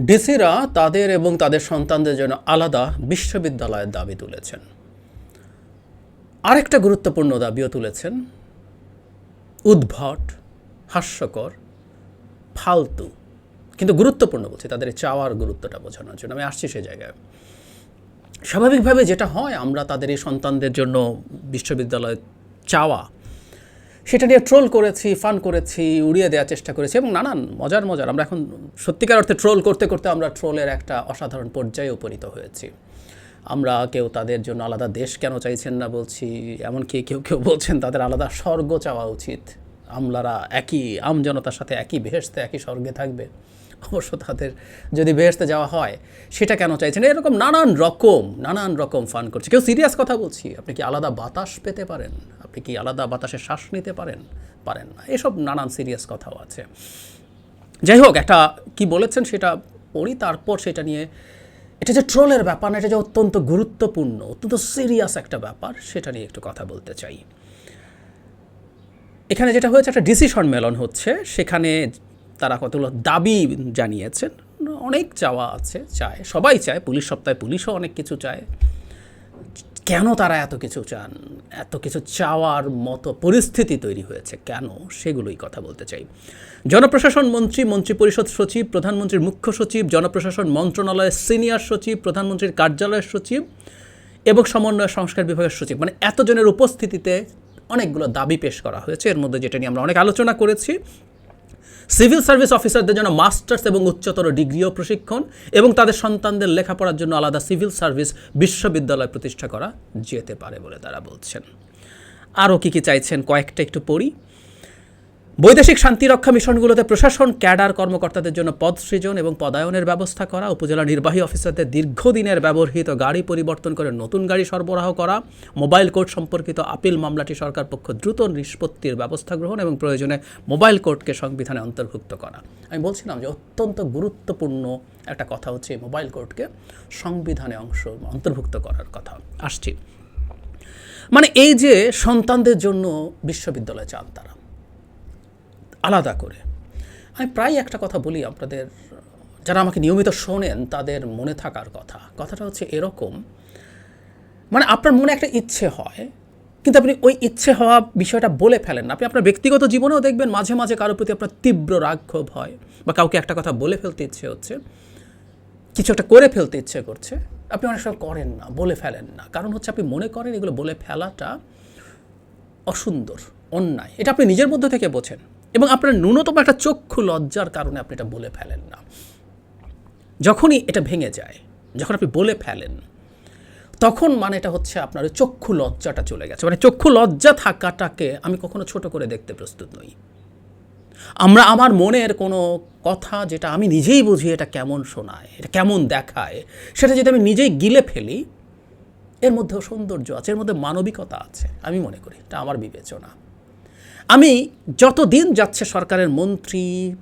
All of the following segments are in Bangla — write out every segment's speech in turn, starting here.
ডিসিরা তাদের এবং তাদের সন্তানদের জন্য আলাদা বিশ্ববিদ্যালয়ের দাবি তুলেছেন। আরেকটা গুরুত্বপূর্ণ দাবিও তুলেছেন। উদ্ভট, হাস্যকর, ফালতু, কিন্তু গুরুত্বপূর্ণ বলছি, তাদের চাওয়ার গুরুত্বটা বোঝানোর জন্য। আমি আসছি সে জায়গায়। স্বাভাবিকভাবে যেটা হয়, আমরা তাদের এই সন্তানদের জন্য বিশ্ববিদ্যালয় চাওয়া সেটা নিয়ে ট্রোল করেছি ফান করেছি, উড়িয়ে দেওয়ার চেষ্টা করেছি এবং নানান মজার মজার, আমরা এখন সত্যিকার অর্থে ট্রোল করতে করতে আমরা ট্রোলের একটা অসাধারণ পর্যায়ে উপনীত হয়েছি। আমরা কেউ তাদের জন্য আলাদা দেশ কেন চাইছেন না বলছি, এমনকি কেউ কেউ বলছেন তাদের আলাদা স্বর্গ চাওয়া উচিত। আমলারা একই আমজনতার সাথে একই বেহেস্তে একই স্বর্গে থাকবে। অবশ্য তাদের যদি বেহেস্তে যাওয়া হয়, সেটা কেন চাইছেন? এরকম নানান রকম নানান রকম ফান করছে। কেউ সিরিয়াস কথা বলছি? আপনি কি আলাদা বাতাস পেতে পারেন? আপনি কি আলাদা বাতাসে শ্বাস নিতে পারেন? পারেন না। এসব নানান সিরিয়াস কথাও আছে। যাই হোক, একটা কি বলেছেন সেটা পড়ি, তারপর সেটা নিয়ে। এটা যে ট্রোলের ব্যাপার না, এটা যে অত্যন্ত গুরুত্বপূর্ণ, অত্যন্ত সিরিয়াস একটা ব্যাপার, সেটা নিয়ে একটু কথা বলতে চাই। এখানে যেটা হয়েছে, একটা ডিসি সম্মেলন হচ্ছে। সেখানে তারা কতগুলো দাবি জানিয়েছেন। অনেক চাওয়া আছে, চায়। সবাই চায়, পুলিশ সপ্তাহে পুলিশও অনেক কিছু চায়। কেন তারা এত কিছু চান? এত কিছু চাওয়ার মতো পরিস্থিতি তৈরি হয়েছে কেন? সেগুলোই কথা বলতে চাই। জনপ্রশাসন মন্ত্রী মন্ত্রিপরিষদ সচিব, প্রধানমন্ত্রীর মুখ্য সচিব, জনপ্রশাসন মন্ত্রণালয়ের সিনিয়র সচিব, প্রধানমন্ত্রীর কার্যালয়ের সচিব এবং সমন্বয় সংস্কার বিভাগের সচিব। মানে এতজনের উপস্থিতিতে অনেকগুলো দাবি পেশ করা হয়েছে। এর মধ্যে যেটা নিয়ে আমরা অনেক আলোচনা করেছি, সিভিল সার্ভিস অফিসারদের জন্য মাস্টার্স এবং উচ্চতর ডিগ্রিও প্রশিক্ষণ এবং তাদের সন্তানদের লেখাপড়ার জন্য আলাদা সিভিল সার্ভিস বিশ্ববিদ্যালয় প্রতিষ্ঠা করা যেতে পারে বলে তারা বলছেন। আরও কী কী চাইছেন, কয়েকটা একটু পড়ি। বৈদেশিক শান্তিরক্ষা মিশনগুলোতে প্রশাসন, ক্যাডার কর্মকর্তাদের জন্য পদ সৃজন এবং পদায়নের ব্যবস্থা করা, উপজেলা নির্বাহী অফিসারদের দীর্ঘদিনের ব্যবহৃত গাড়ি পরিবর্তন করে নতুন গাড়ি সরবরাহ করা, মোবাইল কোর্ট সম্পর্কিত আপিল মামলাটি সরকার পক্ষ দ্রুত নিষ্পত্তির ব্যবস্থা গ্রহণ এবং প্রয়োজনে মোবাইল কোর্টকে সংবিধানে অন্তর্ভুক্ত করা। আমি বলছিলাম যে অত্যন্ত গুরুত্বপূর্ণ একটা কথা হচ্ছে মোবাইল কোর্টকে সংবিধানে অংশ অন্তর্ভুক্ত করার কথা। আসছি। মানে এই যে সন্তানদের জন্য বিশ্ববিদ্যালয় চান তারা। আলাদা করে। আমি প্রায় একটা কথা বলি আপনাদের, যারা আমাকে নিয়মিত শোনেন তাদের মনে থাকার কথা। কথাটা হচ্ছে এরকম মানে আপনার মনে একটা ইচ্ছে হয়, কিন্তু আপনি ওই ইচ্ছে হওয়া বিষয়টা বলে ফেলেন আপনি আপনার ব্যক্তিগত জীবনেও দেখবেন মাঝে মাঝে কারোর প্রতি আপনার তীব্র রাগ ক্ষোভ হয়, বা কাউকে একটা কথা বলে ফেলতে ইচ্ছে হচ্ছে, কিছু একটা করে ফেলতে ইচ্ছে করছে, আপনি অনেক সময় করেন না, বলে ফেলেন না। কারণ হচ্ছে আপনি মনে করেন এগুলো বলে ফেলাটা অসুন্দর, অন্যায়। এটা আপনি নিজের মধ্যে থেকে বোঝেন। এবং আপনার ন্যূনতম একটা চক্ষু লজ্জার কারণে আপনি এটা বলে ফেলেন না। যখনই এটা ভেঙে যায়, যখন আপনি বলে ফেলেন, তখন মানে এটা হচ্ছে আপনার চক্ষু লজ্জাটা চলে গেছে। মানে চক্ষু লজ্জা থাকাটাকে আমি কখনো ছোট করে দেখতে প্রস্তুত নই। আমরা, আমার মনের কোনো কথা যেটা আমি নিজেই বুঝি এটা কেমন শোনায়, এটা কেমন দেখায়, সেটা যদি আমি নিজেই গিলে ফেলি, এর মধ্যেও সৌন্দর্য আছে, এর মধ্যে মানবিকতা আছে, আমি মনে করি। এটা আমার বিবেচনা। আমি যত দিন যাচ্ছে সরকারের মন্ত্রী,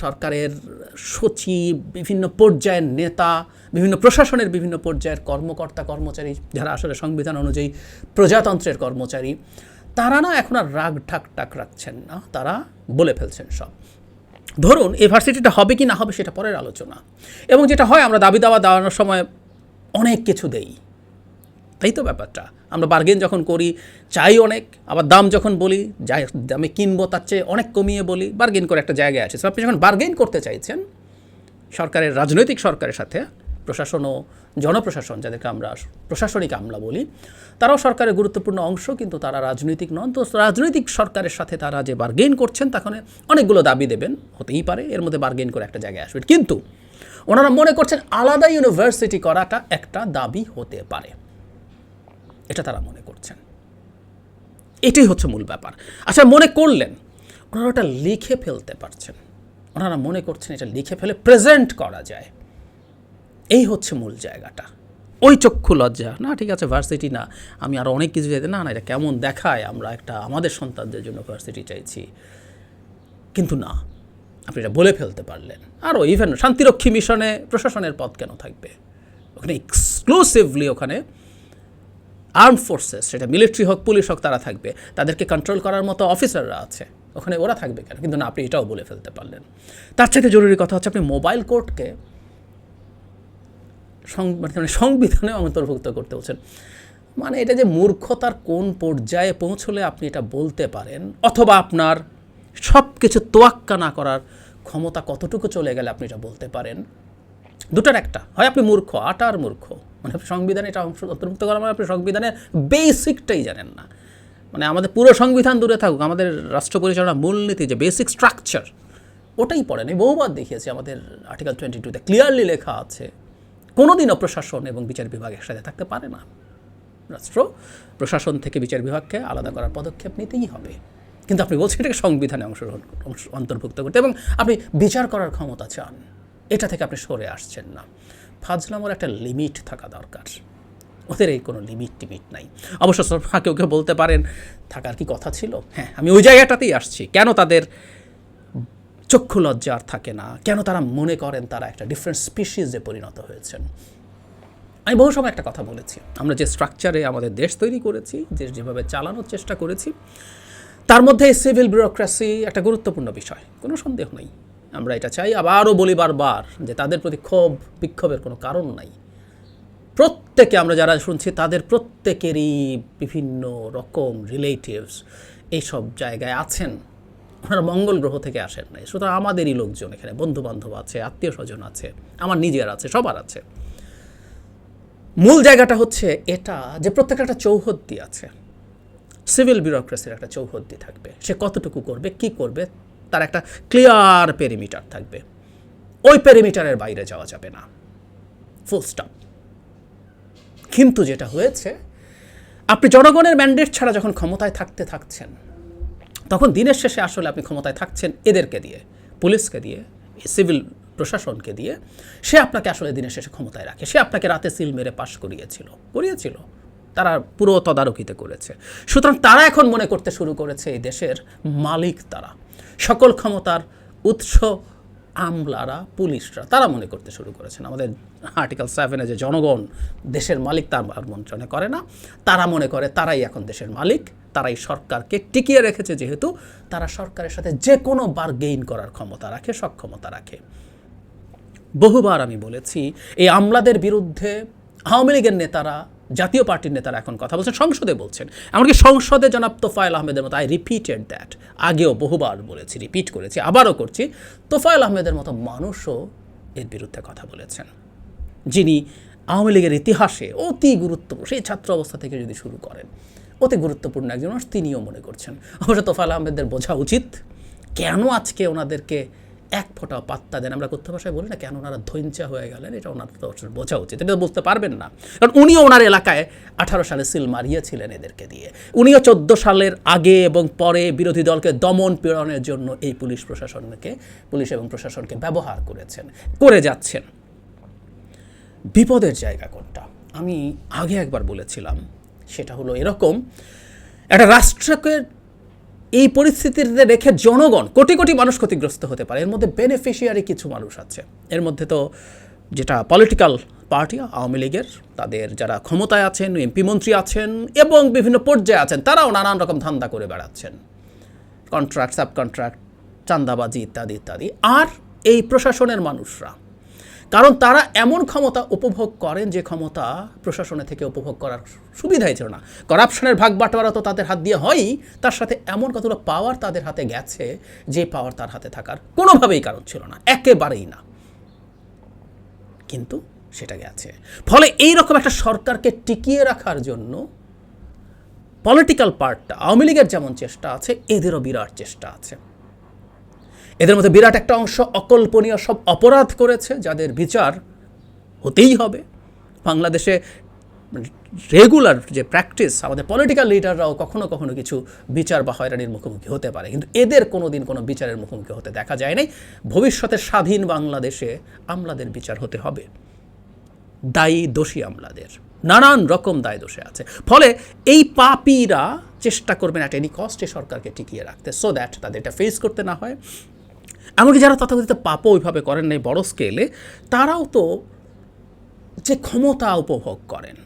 সরকারের সচিব, বিভিন্ন পর্যায়ের নেতা, বিভিন্ন প্রশাসনের বিভিন্ন পর্যায়ের কর্মকর্তা, কর্মচারী, যারা আসলে সংবিধান অনুযায়ী প্রজাতন্ত্রের কর্মচারী, তারা না এখন আর রাগ ঠাক টাক রাখছেন না। তারা বলে ফেলছেন সব। ধরুন, এই ভার্সিটিটা হবে কি না হবে সেটা পরের আলোচনা। এবং যেটা হয়, আমরা দাবি দাওয়া দেওয়ানোর সময় অনেক কিছু দেই। তাই তো ব্যাপারটা। আমরা বার্গেন যখন করি, চাই অনেক, আবার দাম যখন বলি, যাই দামে কিনবো তার চেয়ে অনেক কমিয়ে বলি বার্গেন করে একটা জায়গায় আছে। আপনি যখন বার্গেন করতে চাইছেন, সরকারের, রাজনৈতিক সরকারের সাথে, প্রশাসন ও জনপ্রশাসন, যাদেরকে আমরা প্রশাসনিক আমলা বলি, তারাও সরকারের গুরুত্বপূর্ণ অংশ, কিন্তু তারা রাজনৈতিক নন। তো রাজনৈতিক সরকারের সাথে তারা যে বার্গেন করছেন তখন অনেকগুলো দাবি দেবেন, হতেই পারে, এর মধ্যে বার্গেন করে একটা জায়গায় আসবেন। কিন্তু, ওনারা মনে করছেন আলাদা ইউনিভার্সিটি করাটা একটা দাবি হতে পারে। এটা তারা মনে করছেন। এটাই হচ্ছে মূল ব্যাপার। আচ্ছা মনে করলেন, ওনারা ওটা লিখে ফেলতে পারছেন। ওনারা মনে করছেন এটা লিখে ফেলে প্রেজেন্ট করা যায়। এই হচ্ছে মূল জায়গাটা। ওই চক্ষু লজ্জা। না, ঠিক আছে ভার্সিটি না, আমি আরও অনেক কিছু চাইতে না না, এটা কেমন দেখায় আমরা একটা, আমাদের সন্তানদের জন্য ভার্সিটি চাইছি। কিন্তু না, আপনি এটা বলে ফেলতে পারলেন। আরও ইভেন শান্তিরক্ষী মিশনে প্রশাসনের পদ কেন থাকবে? ওখানে এক্সক্লুসিভলি ওখানে আর্ম ফোর্সেস, সেটা মিলিটারি হোক, পুলিশ হোক, তারা থাকবে। তাদেরকে কন্ট্রোল করার মতো অফিসাররা আছে। ওখানে ওরা থাকবে কেন? কিন্তু না, আপনি এটাও বলে ফেলতে পারলেন। তার চাইতে জরুরি কথা হচ্ছে, আপনি মোবাইল কোর্টকে মানে সংবিধানে অন্তর্ভুক্ত করতে বলছেন। মানে এটা যে মূর্খতার কোন পর্যায়ে পৌঁছলে আপনি এটা বলতে পারেন, অথবা আপনার সব কিছু তোয়াক্কা না করার ক্ষমতা কতটুকু চলে গেলে আপনি এটা বলতে পারেন? দুটার একটা। হয় আপনি মূর্খ, আটার মূর্খ। মানে আপনি সংবিধানে এটা অংশ অন্তর্ভুক্ত করা মানে আপনি সংবিধানের বেসিকটাই জানেন না। মানে আমাদের পুরো সংবিধান দূরে থাকুক, আমাদের রাষ্ট্র পরিচালনা মূলনীতি যে বেসিক স্ট্রাকচার, ওটাই পড়েন। আমি বহুবার দেখিয়েছি আমাদের আর্টিকেল টোয়েন্টি টুতে ক্লিয়ারলি লেখা আছে, কোনোদিনও প্রশাসন এবং বিচার বিভাগ একসাথে থাকতে পারে না। রাষ্ট্র, প্রশাসন থেকে বিচার বিভাগকে আলাদা করার পদক্ষেপ নিতেই হবে। কিন্তু আপনি বলছেন এটাকে সংবিধানে অংশগ্রহণ অন্তর্ভুক্ত করতে, এবং আপনি বিচার করার ক্ষমতা চান, এটা থেকে আপনি সরে আসছেন না। ফাজলামোর একটা লিমিট থাকা দরকার। ওদের এই কোনো লিমিট টিমিট নাই। অবশ্য কেউ কেউ বলতে পারেন, থাকার কি কথা ছিল? হ্যাঁ আমি ওই জায়গাটাতেই আসছি। কেন তাদের চক্ষু লজ্জা আর থাকে না? কেন তারা মনে করেন তারা একটা ডিফারেন্ট স্পিসিসে পরিণত হয়েছেন? আমি বহু সময় একটা কথা বলেছি। আমরা যে স্ট্রাকচারে আমাদের দেশ তৈরি করেছি, দেশ যেভাবে চালানোর চেষ্টা করেছি, তার মধ্যে সিভিল ব্যুরোক্রেসি একটা গুরুত্বপূর্ণ বিষয়। কোনো সন্দেহ নেই। আমরা এটা চাই। আবারও বলি বারবার যে তাদের প্রতি ক্ষোভ, বিক্ষোভের কোনো কারণ নাই। প্রত্যেকে আমরা যারা শুনছি তাদের প্রত্যেকেরই বিভিন্ন রকম রিলেটিভস এইসব জায়গায় আছেন। ওনারা মঙ্গল গ্রহ থেকে আসেন নাই। সুতরাং আমাদেরই লোকজন এখানে বন্ধু বান্ধব আছে আত্মীয় স্বজন আছে, আমার নিজের আছে, সবার আছে। মূল জায়গাটা হচ্ছে এটা যে প্রত্যেকের একটা চৌহদ্দি আছে। সিভিল ব্যুরোক্রেসির একটা চৌহদ্দি থাকবে। সে কতটুকু করবে, কি করবে তার একটা ক্লিয়ার পেরিমিটার থাকবে। ওই পেরিমিটারের বাইরে যাওয়া যাবে না। ফুল স্টপ কিন্তু যেটা হয়েছে, আপনি জনগণের ম্যান্ডেট ছাড়া যখন ক্ষমতায় থাকতে থাকছেন, তখন দিনের শেষে আসলে আপনি ক্ষমতায় থাকছেন এদেরকে দিয়ে, পুলিশকে দিয়ে, সিভিল প্রশাসনকে দিয়ে। সে আপনাকে আসলে দিনের শেষে ক্ষমতায় রাখে। সে আপনাকে রাতে সিল মেরে পাশ করিয়েছিল। করিয়েছিল। তারা পুরো তদারকিতে করেছে। সুতরাং তারা এখন মনে করতে শুরু করেছে এই দেশের মালিক তারা। সকল ক্ষমতার উৎস আমলারা, পুলিশরা, তারা মনে করতে শুরু করেছেন। আমাদের আর্টিকেল সেভেনে যে জনগণ দেশের মালিক তার আর মনে করে না। তারা মনে করে তারাই এখন দেশের মালিক, তারাই সরকারকে টিকিয়ে রেখেছে যেহেতু, তারা সরকারের সাথে যে কোনো বার গেইন করার ক্ষমতা রাখে, সক্ষমতা রাখে। বহুবার আমি বলেছি, এই আমলাদের বিরুদ্ধে আওয়ামী লীগের নেতারা জাতীয় পার্টির নেতারা এখন কথা বলছেন, সংসদে বলছেন। এমনকি সংসদে জনাব তোফায়েল আহমেদের মতো আই রিপিটেড দ্যাট আগেও বহুবার বলেছি রিপিট করেছি, আবারও করছি। তোফায়েল আহমেদের মতো মানুষও এর বিরুদ্ধে কথা বলেছেন। যিনি আওয়ামী লীগের ইতিহাসে অতি গুরুত্বপূর্ণ, সেই ছাত্র অবস্থা থেকে যদি শুরু করেন, অতি গুরুত্বপূর্ণ একজন মানুষ, তিনিও মনে করছেন। অবশ্য তোফায়েল আহমেদের বোঝা উচিত কেন আজকে ওনাদেরকে এক ফোঁটা পাত্তা দেন। আমরা কথ্য ভাষায় বলি না, কেন ওনারা ধৈঞ্চা হয়ে গেলেন? এটা ওনার তো বোঝা উচিত। এটা বুঝতে পারবেন না। কারণ উনিও ওনার এলাকায় আঠারো সালে সিল মারিয়েছিলেন এদেরকে দিয়ে। উনিও চোদ্দ সালের আগে এবং পরে বিরোধী দলকে দমন পীড়নের জন্য এই পুলিশ প্রশাসনকে, পুলিশ এবং প্রশাসনকে ব্যবহার করেছেন, করে যাচ্ছেন। বিপদের জায়গা কোনটা? আমি আগে একবার বলেছিলাম, সেটা হলো এরকম, একটা রাষ্ট্রকে এই পরিস্থিতিতে রেখে জনগণ, কোটি কোটি মানুষ ক্ষতিগ্রস্ত হতে পারে। এর মধ্যে বেনিফিশিয়ারি কিছু মানুষ আছে। এর মধ্যে তো যেটা পলিটিক্যাল পার্টি আওয়ামী লীগের, তাদের যারা ক্ষমতায় আছেন এমপি মন্ত্রী আছেন এবং বিভিন্ন পর্যায়ে আছেন, তারাও নানান রকম ধান্দা করে বেড়াচ্ছেন। কন্ট্রাক্ট সাব কন্ট্রাক্ট চান্দাবাজি ইত্যাদি ইত্যাদি। আর এই প্রশাসনের মানুষরা কারণ তারা এমন ক্ষমতা উপভোগ করেন যে ক্ষমতা প্রশাসনে থেকে উপভোগ করার সুবিধাই ছিল না। করাপশনের ভাগ বাটোয়ারা তো তাদের হাত দিয়ে হয়ই, তার সাথে এমন কতগুলো পাওয়ার তাদের হাতে গেছে, যে পাওয়ার তার হাতে থাকার কোনোভাবেই কারণ ছিল না, একেবারেই না। কিন্তু সেটা গেছে। ফলে এই রকম একটা সরকারকে টিকিয়ে রাখার জন্য পলিটিক্যাল পার্টটা আওয়ামী লীগের যেমন চেষ্টা আছে, এদেরও বিরাট চেষ্টা আছে। এদের মধ্যে বিরাট একটা অংশ অকল্পনীয় সব অপরাধ করেছে, যাদের বিচার হতেই হবে। বাংলাদেশে রেগুলার যে প্র্যাকটিস, আমাদের পলিটিক্যাল লিডাররাও কখনো কখনো কিছু বিচার বা হয়রানির মুখোমুখি হতে পারে। কিন্তু এদের কোনো দিন কোনো বিচারের মুখোমুখি হতে দেখা যায় নাই। ভবিষ্যতে স্বাধীন বাংলাদেশে আমলাদের বিচার হতে হবে। দায়ী দোষী আমলাদের। নানান রকম দায় দোষে আছে। ফলে এই পাপীরা চেষ্টা করবেন অ্যাট এনি কস্টে সরকারকে টিকিয়ে রাখতে সো দ্যাট তাদের এটা ফেস করতে না হয়। এমনকি যারা তথাকথিত পাপও ওইভাবে করেন নাই বড় স্কেলে তারাও তো যে ক্ষমতা উপভোগ করেন।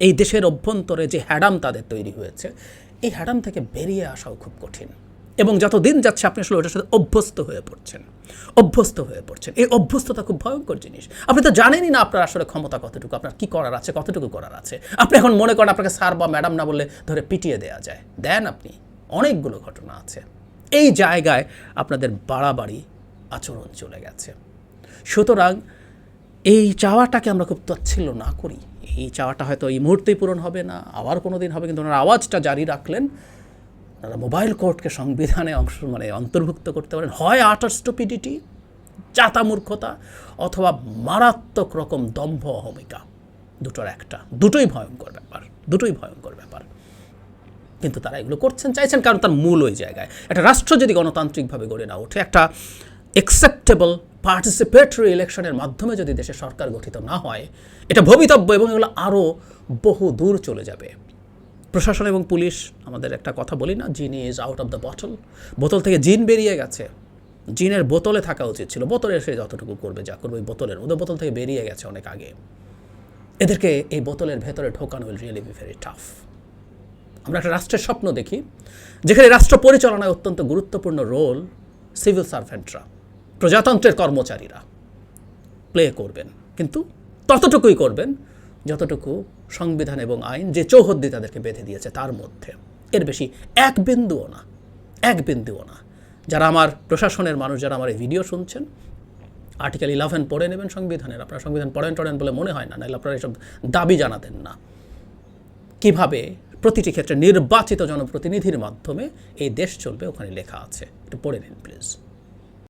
এই দেশের অভ্যন্তরে যে হ্যাডাম তাদের তৈরি হয়েছে, এই হ্যাডাম থেকে বেরিয়ে আসাও খুব কঠিন। এবং যত দিন যাচ্ছে আপনি আসলে ওটার সাথে অভ্যস্ত হয়ে পড়ছেন, অভ্যস্ত হয়ে পড়ছেন। এই অভ্যস্ততা খুব ভয়ঙ্কর জিনিস। আপনি তো জানেনই না আপনার আসলে ক্ষমতা কতটুকু, আপনার কি করার আছে, কতটুকু করার আছে। আপনি এখন মনে করেন আপনাকে স্যার বা ম্যাডাম না বললে ধরে পিটিয়ে দেওয়া যায়। দেন আপনি, অনেকগুলো ঘটনা আছে। এই জায়গায় আপনাদের বাড়াবাড়ি আচরণ চলে গেছে। সুতরাং এই চাওয়াটাকে আমরা খুব তাচ্ছিল্য না করি। এই চাওয়াটা হয়তো এই মুহূর্তেই পূরণ হবে না, আবার কোনো দিন হবে, কিন্তু ওনার আওয়াজটা জারি রাখলেন। ওনারা মোবাইল কোর্টকে সংবিধানে অংশ মানে অন্তর্ভুক্ত করতে পারেন। হয় আটার স্টুপিডিটি, চাতা মূর্খতা, অথবা মারাত্মক রকম দম্ভ অহমিকা। দুটোর একটা। দুটোই ভয়ঙ্কর ব্যাপার। দুটোই ভয়ঙ্কর ব্যাপার। কিন্তু তারা এগুলো করছেন, চাইছেন কারণ তার মূল ওই জায়গায়। একটা রাষ্ট্র যদি গণতান্ত্রিকভাবে গড়ে না ওঠে, একটা অ্যাকসেপ্টেবল পার্টিসিপেটরি ইলেকশনের মাধ্যমে যদি দেশে সরকার গঠিত না হয়, এটা ভবিতব্য এবং এগুলো আরও বহু দূর চলে যাবে। প্রশাসন এবং পুলিশ, আমাদের একটা কথা বলি না jinn is out of the bottle বোতল থেকে জিন বেরিয়ে গেছে। জিনের বোতলে থাকা উচিত ছিল। বোতলে সে যতটুকু করবে, যা করবে, ওই বোতলের ওদের বোতল থেকে বেরিয়ে গেছে অনেক আগে। এদেরকে এই বোতলের ভেতরে ঢোকানো will really be very tough আমরা একটা রাষ্ট্রের স্বপ্ন দেখি, যেখানে রাষ্ট্র পরিচালনায় অত্যন্ত গুরুত্বপূর্ণ রোল সিভিল সার্ভেন্টরা, প্রজাতন্ত্রের কর্মচারীরা প্লে করবেন। কিন্তু ততটুকুই করবেন যতটুকু সংবিধান এবং আইন যে চৌহদ্দি তাদেরকে বেঁধে দিয়েছে তার মধ্যে। এর বেশি এক বিন্দুও না, এক বিন্দুও না। যারা আমার প্রশাসনের মানুষ, যারা আমার এই ভিডিও শুনছেন, আর্টিকেল ইলেভেন পড়ে নেবেন সংবিধানের। আপনারা সংবিধান পড়েন টড়েন বলে মনে হয় না, নাহলে আপনারা এসব দাবি জানাতেন না। কীভাবে প্রতিটি ক্ষেত্রে নির্বাচিত জনপ্রতিনিধির মাধ্যমে এই দেশ চলবে, ওখানে লেখা আছে। একটু পড়ে নিন প্লিজ